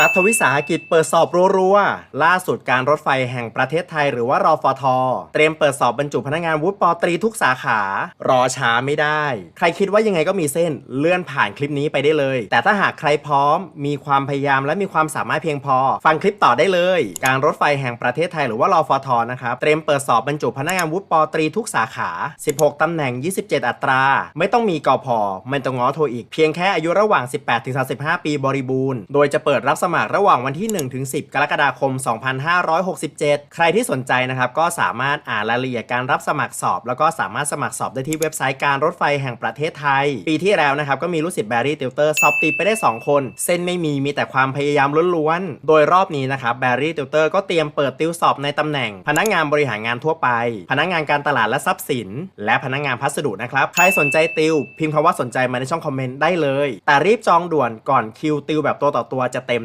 รัฐวิสาหกิจเปิดสอบรัวๆ ล่าสุดการรถไฟแห่งประเทศไทยหรือว่ารอฟท เตรียมเปิดสอบบรรจุพนักงานวุฒิปอตรีทุกสาขา รอช้าไม่ได้ ใครคิดว่ายังไงก็มีเส้นเลื่อนผ่านคลิปนี้ไปได้เลย แต่ถ้าหากใครพร้อม มีความพยายามและมีความสามารถเพียงพอ ฟังคลิปต่อได้เลย การรถไฟแห่งประเทศไทยหรือว่ารอฟทนะครับเตรียมเปิดสอบบรรจุพนักงานวุฒิปอตรีทุกสาขา 16 ตำแหน่ง 27 อัตรา ไม่ต้องมีกอพอไม่ต้องง้อโทรอีก เพียงแค่อายุระหว่าง 18-35 ปีบริบูรณ์ โดยจะเปิดรับสมัครระหว่างวันที่1-10 กรกฎาคม 2567 ใครที่สนใจนะครับก็สามารถอ่านรายละเอียดการรับสมัครสอบ แล้วก็สามารถสมัครสอบได้ที่เว็บไซต์การรถไฟแห่งประเทศไทย ปีที่แล้วนะครับก็มีลูกศิษย์แบรี่ติวเตอร์สอบติดไปได้ 2 คน เส้นไม่มีมีแต่ความพยายามล้วนๆ โดยรอบนี้นะครับแบรี่ติวเตอร์ก็เตรียมเปิดติวสอบในตำแหน่ง พนักงานบริหารงานทั่วไป พนักงานการตลาดและทรัพย์สิน และพนักงานพัสดุนะครับใครสนใจติว พิมพ์คำว่าสนใจมาในช่องคอมเมนต์ได้เลย แต่รีบจองด่วนก่อนคิวติวแบบตัวต่อตัวจะเต็ม